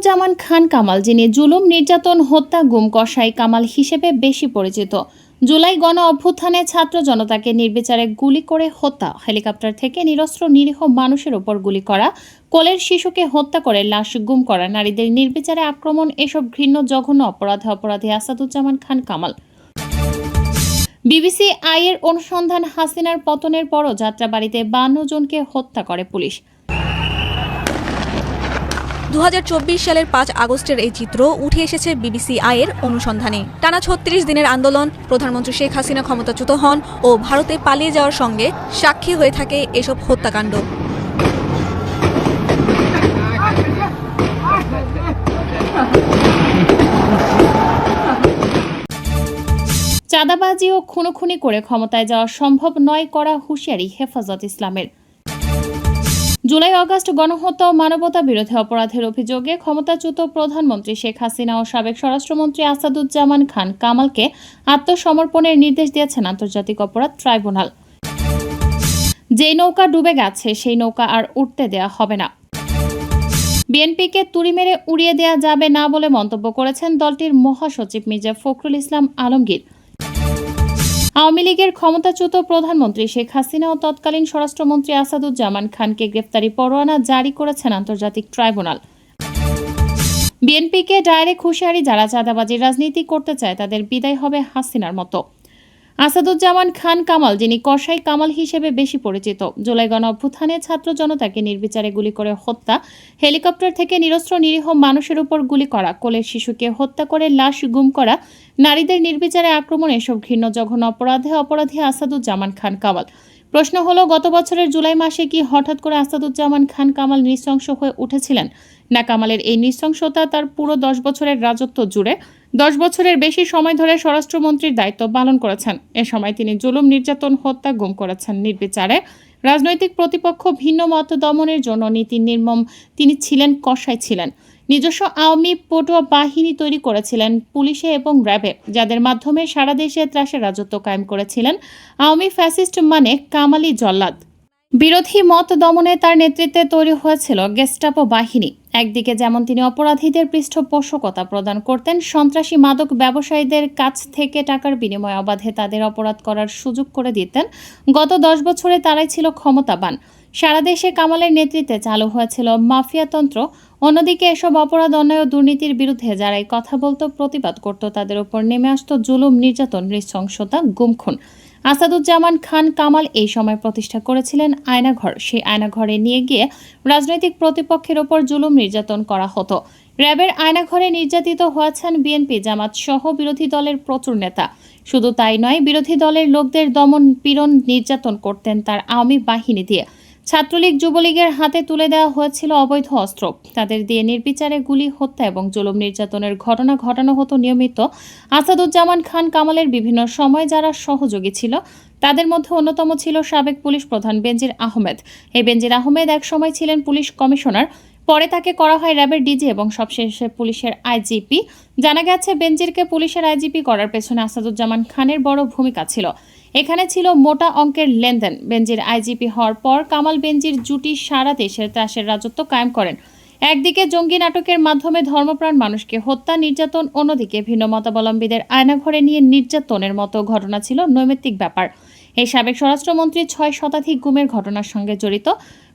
আসাদুজ্জামান খান কামাল, যিনি জুলুম, নির্যাতন, হত্যা, গুম কসাই কামাল হিসেবে বেশি পরিচিত। জুলাই গণ অভ্যুত্থানে ছাত্র জনতাকে নির্বিচারে গুলি করে হত্যা, হেলিকপ্টার থেকে নিরস্ত্র নিরীহ মানুষের ওপর গুলি করা, কোলের শিশুকে হত্যা করে লাশ গুম করা, নারীদের নির্বিচারে আক্রমণ, এসব ঘৃণ্য জঘন্য অপরাধে অপরাধী আসাদুজ্জামান খান কামাল। বিবিসি আইয়ের অনুসন্ধান হাসিনার পতনের পরও যাত্রাবাড়িতে বান্ন জনকে হত্যা করে পুলিশ। দু হাজার চব্বিশ সালের পাঁচ আগস্টের এই চিত্র উঠে এসেছে বিবিসি আয়ের অনুসন্ধানে। টানা ছত্রিশ দিনের আন্দোলন, প্রধানমন্ত্রী শেখ হাসিনা ক্ষমতাচ্যুত হন ও ভারতে পালিয়ে যাওয়ার সঙ্গে সাক্ষী হয়ে থাকে এসব হত্যাকাণ্ড। চাঁদাবাজি ও খুনোখুনি করে ক্ষমতায় যাওয়া সম্ভব নয় করা হুঁশিয়ারি হেফাজত ইসলামের। জুলাই অগাস্ট গণহত্যা ও মানবতা বিরোধী অপরাধের অভিযোগে ক্ষমতাচ্যুত প্রধানমন্ত্রী শেখ হাসিনা ও সাবেক স্বরাষ্ট্রমন্ত্রী আসাদুজ্জামান খান কামালকে আত্মসমর্পণের নির্দেশ দিয়েছেন আন্তর্জাতিক অপরাধ ট্রাইব্যুনাল। যেই নৌকা ডুবে গেছে, সেই নৌকা আর উঠতে দেয়া হবে না। বিএনপিকে তুড়ি মেরে উড়িয়ে দেয়া যাবে না বলে মন্তব্য করেছেন দলটির মহাসচিব মির্জা ফখরুল ইসলাম আলমগীর। আওয়ামী লীগের ক্ষমতাচ্যুত প্রধানমন্ত্রী শেখ হাসিনা ও তৎকালীন স্বরাষ্ট্রমন্ত্রী আসাদুজ্জামান খানকে গ্রেফতারি পরোয়ানা জারি করেছেন আন্তর্জাতিক ট্রাইব্যুনাল। বিএনপিকে ডাইরেক্ট হুঁশিয়ারি যারা চাঁদাবাজির রাজনীতি করতে চায়, তাদের বিদায় হবে হাসিনার মতো। আসাদুজ্জামান খান কামাল, যিনি কসাই কামাল হিসেবে বেশি পরিচিত। জুলাই গণ অভ্যুত্থানে ছাত্র জনতাকে নির্বিচারে গুলি করে হত্যা, হেলিকপ্টার থেকে নিরস্ত্র নিরীহ মানুষের উপর গুলি করা, কোলের শিশুকে হত্যা করে লাশ গুম করা, নারীদের নির্বিচারে আক্রমণ, এসব ঘৃণ্য জঘন্য অপরাধে অপরাধী আসাদুজ্জামান খান কামাল। প্রশ্ন হলো, গত বছরের জুলাই মাসে কি হঠাৎ করে আসাদুজ্জামান খান কামাল নৃশংস হয়ে উঠেছিলেন? না, কামালের এই নৃশংসতা তার পুরো দশ বছরের রাজত্ব জুড়ে দশ বছরের বেশি সময় ধরে স্বরাষ্ট্রমন্ত্রীর দায়িত্ব পালন করেছেন। এ সময় তিনি জুলুম, নির্যাতন, হত্যা, গুম করেছেন। নির্বিচারে রাজনৈতিক প্রতিপক্ষ ভিন্ন মত দমনের জন্য নীতি নির্মম তিনি ছিলেন কষাই ছিলেন। নিজস্ব আওয়ামী পটুয়া বাহিনী তৈরি করেছিলেন পুলিশে এবং র্যাবে, যাদের মাধ্যমে সারা দেশে ত্রাসের রাজত্ব কায়েম করেছিলেন আওয়ামী ফ্যাসিস্ট মানে কামালি জল্লাদ। বিরোধী মত দমনে তার নেতৃত্বে তৈরি হয়েছিল গেস্টাপো বাহিনী। একদিকে যেমন তিনি অপরাধীদের পৃষ্ঠপোষকতা প্রদান করতেন, সন্ত্রাসী মাদক ব্যবসায়ীদের কাছ থেকে টাকার বিনিময়ে অবাধে তাদের অপরাধ করার সুযোগ করে দিতেন। গত দশ বছরে তারাই ছিল ক্ষমতাবান। সারা দেশে কামালের নেতৃত্বে চালু হয়েছিল মাফিয়াতন্ত্র অন্যদিকে এসব অপরাধ, অন্যায় দুর্নীতির বিরুদ্ধে যারাই কথা বলতো, প্রতিবাদ করত, তাদের উপর নেমে আসতো জুলুম, নির্যাতন, নৃশংসতা, গুমখুন। আসাদুজ্জামান খান কামাল এই সময় প্রতিষ্ঠা করেছিলেন আয়নাঘর। সেই আয়নাঘরে নিয়ে গিয়ে রাজনৈতিক প্রতিপক্ষের ওপর জুলুম নির্যাতন করা হতো। র্যাবের আয়নাঘরে নির্যাতিত হয়েছেন বিএনপি জামাত সহ বিরোধী দলের প্রচুর নেতা। শুধু তাই নয়, বিরোধী দলের লোকদের দমন পীড়ন নির্যাতন করতেন তার আওয়ামী বাহিনী দিয়ে। ছাত্রলীগ যুবলীগের হাতে তুলে দেওয়া হয়েছিল অবৈধ অস্ত্র। তাদের দিয়ে নির্বিচারে গুলি, হত্যা এবং জুলুম নির্যাতনের ঘটনা ঘটানো হতো নিয়মিত। আসাদুজ্জামান খান, কামালের বিভিন্ন সময় যারা সহযোগী ছিল, তাদের মধ্যে অন্যতম ছিল সাবেক পুলিশ প্রধান বেনজির আহমেদ। এই বেনজির আহমেদ এক সময় ছিলেন পুলিশ কমিশনার। পরে তাকে করা হয় র্যাবের ডিজি এবং সবশেষে পুলিশের আইজিপি। জানা গেছে, বেনজিরকে পুলিশের আইজিপি করার পেছনে আসাদুজ্জামান খানের বড় ভূমিকা ছিল। এখানে ছিল মোটা অঙ্কের লেনদেন। বেনজির আইজিপি হওয়ার পর কামাল বেনজির জুটি সারা দেশের ত্রাসের রাজত্ব কায়েম করেন। একদিকে জঙ্গি নাটকের মাধ্যমে ধর্মপ্রাণ মানুষকে হত্যা, নির্যাতন, অন্যদিকে ভিন্ন মতাবলম্বীদের আয়নাঘরে নিয়ে নির্যাতনের মতো ঘটনা ছিল নৈমিত্তিক ব্যাপার। এই সাবেক স্বরাষ্ট্রমন্ত্রী ছয় শতাধিক গুমের ঘটনার সঙ্গে জড়িত।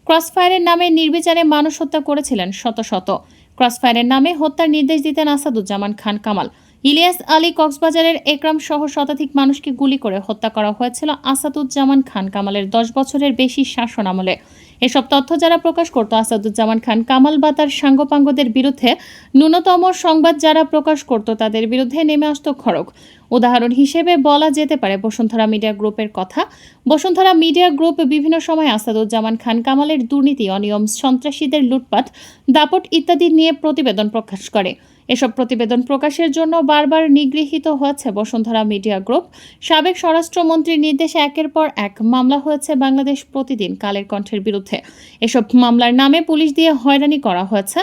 ক্রসফায়ারের নামে নির্বিচারে মানুষ হত্যা করেছিলেন শত শত। ক্রসফায়ারের নামে হত্যার নির্দেশ দিতেন আসাদুজ্জামান খান কামাল। ইলিয়াস আলী কক্সবাজারের একরাম সহ শতাধিক মানুষকে গুলি করে হত্যা করা হয়েছিল আসাদুজ্জামান খান কামালের দশ বছরের বেশি শাসন আমলে এসব তথ্য যারা প্রকাশ করত আসাদুজ্জামান খান, কামাল বা তার সাঙ্গপাঙ্গদের বিরুদ্ধে ন্যূনতম সংবাদ যারা প্রকাশ করত তাদের বিরুদ্ধে নেমে আসত খড়গ। উদাহরণ হিসেবে বলা যেতে পারে বসুন্ধরা মিডিয়া গ্রুপের কথা। বসুন্ধরা মিডিয়া গ্রুপ বিভিন্ন সময় আসাদুজ্জামান খান, কামালের দুর্নীতি, অনিয়ম, সন্ত্রাসীদের লুটপাট, দাপট ইত্যাদি নিয়ে প্রতিবেদন প্রকাশ করে। এসব প্রতিবেদন প্রকাশের জন্য বারবার নিগৃহীত হয়েছে বসুন্ধরা মিডিয়া গ্রুপ। সাবেক স্বরাষ্ট্রমন্ত্রীর নির্দেশে একের পর এক মামলা হয়েছে বাংলাদেশ প্রতিদিন কালের কণ্ঠের বিরুদ্ধে। এসব মামলার নামে পুলিশ দিয়ে হয়রানি করা হয়েছে।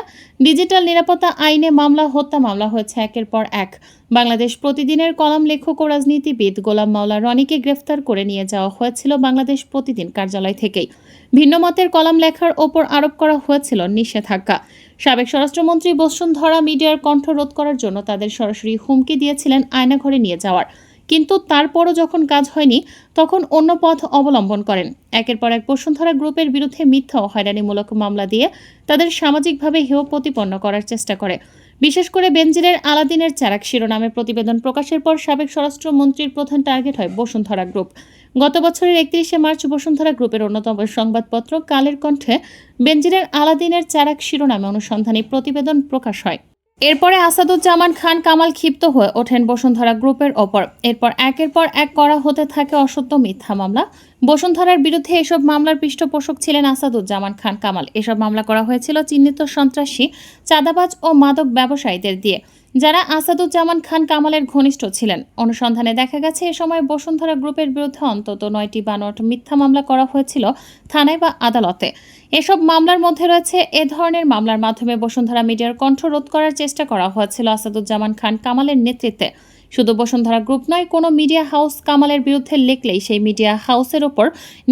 ডিজিটাল নিরাপত্তা আইনে মামলা, হত্যা মামলা হয়েছে একের পর এক। বাংলাদেশ প্রতিদিনের কলাম লেখক ও রাজনীতিবিদ গোলাম মাওলা রনিকে গ্রেফতার করে নিয়ে যাওয়া হয়েছিল বাংলাদেশ প্রতিদিন কার্যালয় থেকেই। ভিন্ন মতের কলাম লেখার ওপর আরোপ করা হয়েছিল নিষেধাজ্ঞা। সাবেক স্বরাষ্ট্রমন্ত্রী বসুন্ধরা মিডিয়ার কণ্ঠ রোধ করার জন্য তাদের সরাসরি হুমকি দিয়েছিলেন আয়নাঘরে নিয়ে যাওয়ার। কিন্তু তারপরও যখন কাজ হয়নি, তখন অন্য পথ অবলম্বন করেন। একের পর এক বসুন্ধরা গ্রুপের বিরুদ্ধে মিথ্যা ও হয়রানিমূলক মামলা দিয়ে তাদের সামাজিকভাবে হেয় প্রতিপন্ন করার চেষ্টা করে। বিশেষ করে বেনজিরের আলাদিনের চারাক শিরোনামে প্রতিবেদন প্রকাশের পর সাবেক স্বরাষ্ট্রমন্ত্রীর প্রধান টার্গেট হয় বসুন্ধরা গ্রুপ। গত বছরের একত্রিশে মার্চ বসুন্ধরা গ্রুপের অন্যতম সংবাদপত্র কালের কণ্ঠে বেনজিরের আলাদিনের চারাক শিরোনামে অনুসন্ধানী প্রতিবেদন প্রকাশ হয়। এরপরে আসাদুজ্জামান খান কামাল ক্ষিপ্ত হয়ে ওঠেন বসুন্ধরা গ্রুপের ওপর। এরপর একের পর এক করা হতে থাকে অসত্য মিথ্যা মামলা। বসুন্ধরার বিরুদ্ধে এসব মামলার পৃষ্ঠপোষক ছিলেন আসাদুজ্জামান খান কামাল। এসব মামলা করা হয়েছিল চিহ্নিত সন্ত্রাসী, চাঁদাবাজ ও মাদক ব্যবসায়ীদের দিয়ে, যারা আসাদুজ্জামান খান কামালের ঘনিষ্ঠ ছিলেন। অনুসন্ধানে দেখা গেছে, এ সময় বসুন্ধরা গ্রুপের বিরুদ্ধে অন্তত নয়টি বানোয়াট মিথ্যা মামলা করা হয়েছিল থানায় বা আদালতে। এসব মামলার মধ্যে রয়েছে, এ ধরনের মামলার মাধ্যমে বসুন্ধরা মিডিয়ার কণ্ঠ রোধ করার চেষ্টা করা হয়েছিল আসাদুজ্জামান খান কামালের নেতৃত্বে। শুধু বসুন্ধরা গ্রুপ নয়, কোনো মিডিয়া হাউস কামালের বিরুদ্ধে লেখলেই সেই মিডিয়া হাউসের ওপর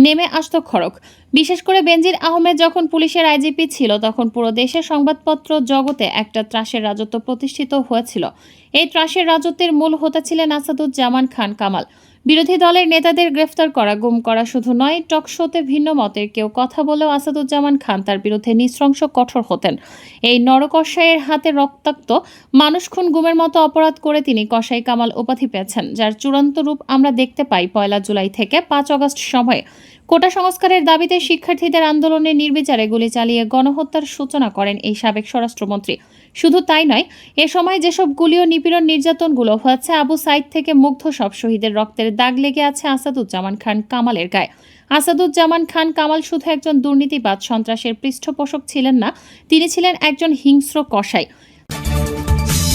নেমে আসত খড়ক বিশেষ করে বেনজির আহমেদ যখন পুলিশের আইজিপি ছিল, তখন পুরো দেশের সংবাদপত্র জগতে একটা ত্রাসের রাজত্ব প্রতিষ্ঠিত হয়েছিল। এই ত্রাসের রাজত্বের মূল হতে ছিলেন আসাদুজ্জামান খান কামাল। বিরোধী দলের নেতাদের গ্রেফতার করা গুম করা শুধু নয় টকশোতে ভিন্ন মতের কেউ কথা বলেও আসাদুজ্জামান খান তার বিরুদ্ধে নৃশংস কঠোর হতেন। এই নরকসাইয়ের হাতে রক্তাক্ত মানুষ খুন গুমের মতো অপরাধ করে তিনি কসাই কামাল উপাধি পেয়েছেন, যার চূড়ান্ত রূপ আমরা দেখতে পাই পয়লা জুলাই থেকে পাঁচ অগস্ট সময়ে। কোটা সংস্কারের দাবিতে শিক্ষার্থীদের আন্দোলনে নির্বিচারে গুলি চালিয়ে গণহত্যার সূচনা করেন এই সাবেক স্বরাষ্ট্রমন্ত্রী। শুধু তাই নয়, এ সময় যেসব গুলি ও নিপীড়ন নির্যাতনগুলো হয়েছে, আবু সাইদ থেকে মুগ্ধ সব শহীদের রক্তের দাগ লেগে আছে আসাদুজ্জামান খান কামালের গায়ে। আসাদুজ্জামান খান কামাল শুধু একজন দুর্নীতিবাদ সন্ত্রাসের পৃষ্ঠপোষক ছিলেন না, তিনি ছিলেন একজন হিংস্র কসাই।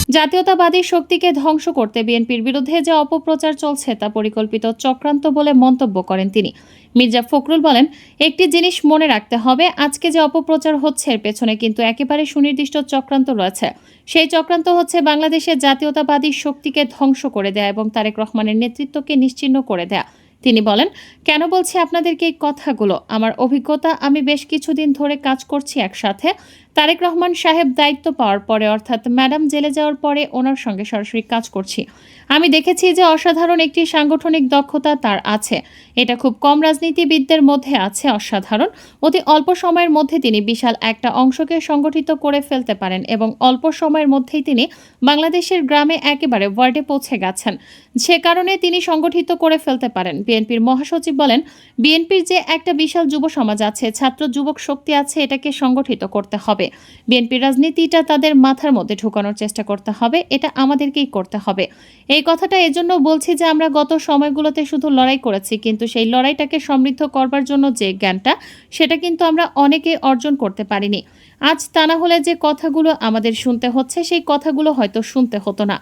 জাতীয়তাবাদী শক্তিকে ধ্বংস করতে বিএনপির বিরুদ্ধে যে অপপ্রচার চলছে তা পরিকল্পিত চক্রান্ত বলে মন্তব্য করেন তিনি। মির্জা ফখরুল বলেন, একটি জিনিস মনে রাখতে হবে, আজকে যে অপপ্রচার হচ্ছে এর পেছনে কিন্তু একেবারে সুনির্দিষ্ট চক্রান্ত রয়েছে। সেই চক্রান্ত হচ্ছে বাংলাদেশের জাতীয়তাবাদী শক্তিকে ধ্বংস করে দেয়া এবং তারেক রহমানের নেতৃত্বকে নিশ্চিহ্ন করে দেয়া। তিনি বলেন, কেন বলছি আপনাদেরকে এই কথাগুলো? আমার অভিজ্ঞতা, আমি বেশ কিছুদিন ধরে কাজ করছি একসাথে। তারেক রহমান সাহেব দায়িত্ব পাওয়ার পরে, অর্থাৎ ম্যাডাম জেলে যাওয়ার পরে ওনার সঙ্গে সরাসরি কাজ করছি। আমি দেখেছি যে অসাধারণ একটি সাংগঠনিক দক্ষতা তার আছে। এটা খুব কম রাজনীতিবিদদের মধ্যে আছে অসাধারণ। অতি অল্প সময়ের মধ্যে তিনি বিশাল একটা অংশকে সংগঠিত করে ফেলতে পারেন এবং অল্প সময়ের মধ্যেই তিনি বাংলাদেশের গ্রামে একেবারে ওয়ার্ডে পৌঁছে গেছেন। সে কারণে তিনি সংগঠিত করে ফেলতে পারেন। বিএনপির মহাসচিব বলেন, বিএনপির যে একটা বিশাল যুব সমাজ আছে, ছাত্র যুবক শক্তি আছে, এটাকে সংগঠিত করতে হবে। বিএনপির রাজনীতিটা তাদের মাথার মধ্যে ঢোকানোর চেষ্টা করতে হবে, এটা আমাদেরকেই করতে হবে। এই কথাটা এজন্য বলছি যে আমরা গত সময়গুলোতে শুধু লড়াই করেছি, কিন্তু সেই লড়াইটাকে সমৃদ্ধ করবার জন্য যে জ্ঞানটা, সেটা কিন্তু আমরা অনেকে অর্জন করতে পারিনি। আজ তা না হলে যে কথাগুলো আমাদের শুনতে হচ্ছে, সেই কথাগুলো হয়তো শুনতে হতো না।